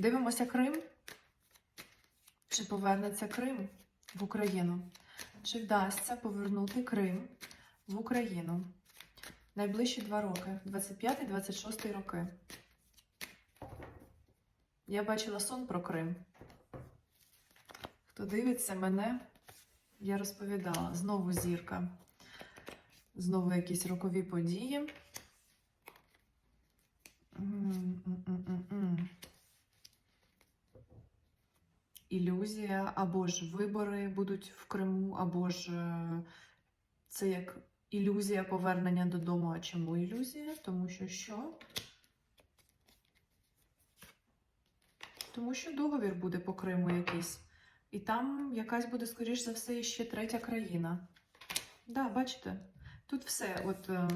Дивимося Крим. Чи повернеться Крим в Україну? Чи вдасться повернути Крим в Україну? Найближчі два роки, 25-26 роки. Я бачила сон про Крим. Хто дивиться мене, я розповідала. Знову зірка. Знову якісь рокові події. Ілюзія, або ж вибори будуть в Криму, або ж е, це як ілюзія повернення додому. А чому ілюзія? Тому що що? Тому що договір буде по Криму якийсь. І там якась буде, скоріш за все, ще третя країна. Да, бачите? Тут все. От е,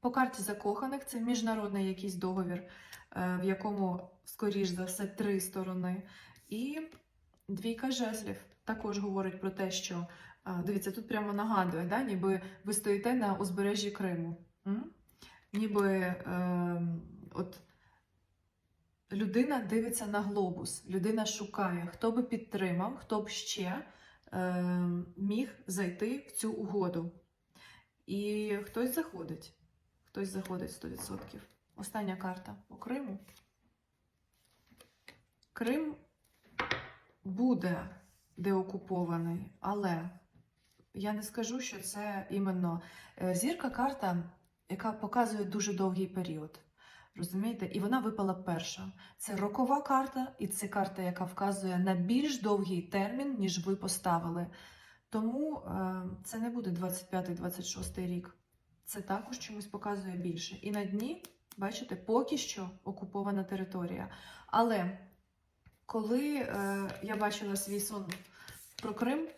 по карті закоханих це міжнародний якийсь договір, е, в якому, скоріш за все, три сторони. І двійка жезлів також говорить про те, що дивіться, тут прямо нагадує, да, ніби ви стоїте на узбережжі Криму. М? Ніби е, от людина дивиться на глобус, людина шукає, хто би підтримав, хто б ще е, міг зайти в цю угоду. І хтось заходить. Хтось заходить 100%. Остання карта по Криму. Крим буде деокупований, але я не скажу, що це іменно е, зірка карта, яка показує дуже довгий період. Розумієте? І вона випала перша. Це рокова карта, і це карта, яка вказує на більш довгий термін, ніж ви поставили. Тому е, це не буде 25-26 рік. Це також чомусь показує більше. І на дні, бачите, поки що окупована територія. Але коли е, я бачила свій сон про Крим,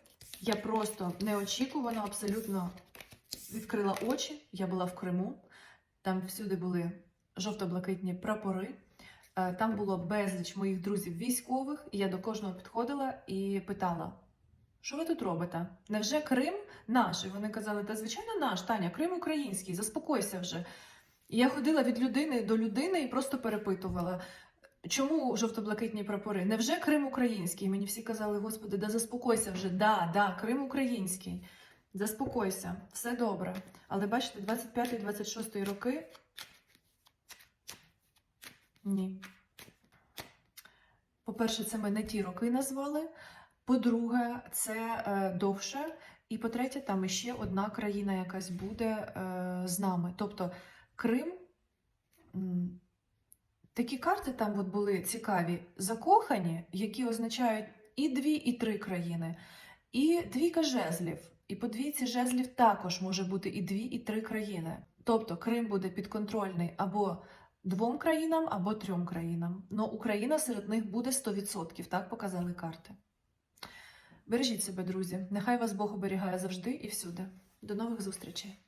я просто неочікувано абсолютно відкрила очі. Я була в Криму, там всюди були жовто-блакитні прапори. Е, Там було безліч моїх друзів військових, і я до кожного підходила і питала: що ви тут робите? Невже Крим наш? І вони казали, та звичайно наш, Таня, Крим український, заспокойся вже. І я ходила від людини до людини і просто перепитувала, чому жовто-блакитні прапори? Невже Крим український? Мені всі казали, господи, да заспокойся вже, да, да, Крим український. Заспокойся, все добре. Але бачите, 25-26 роки. Ні. По-перше, це ми не ті роки назвали. По-друге, це е, довше. І по-третє, там іще одна країна якась буде е, з нами. Тобто Крим. Такі карти там от були цікаві, закохані, які означають і дві, і три країни, і двійка жезлів. І по двійці жезлів також може бути і дві, і три країни. Тобто Крим буде підконтрольний або двом країнам, або трьом країнам. Но Україна серед них буде 100%, так показали карти. Бережіть себе, друзі. Нехай вас Бог оберігає завжди і всюди. До нових зустрічей!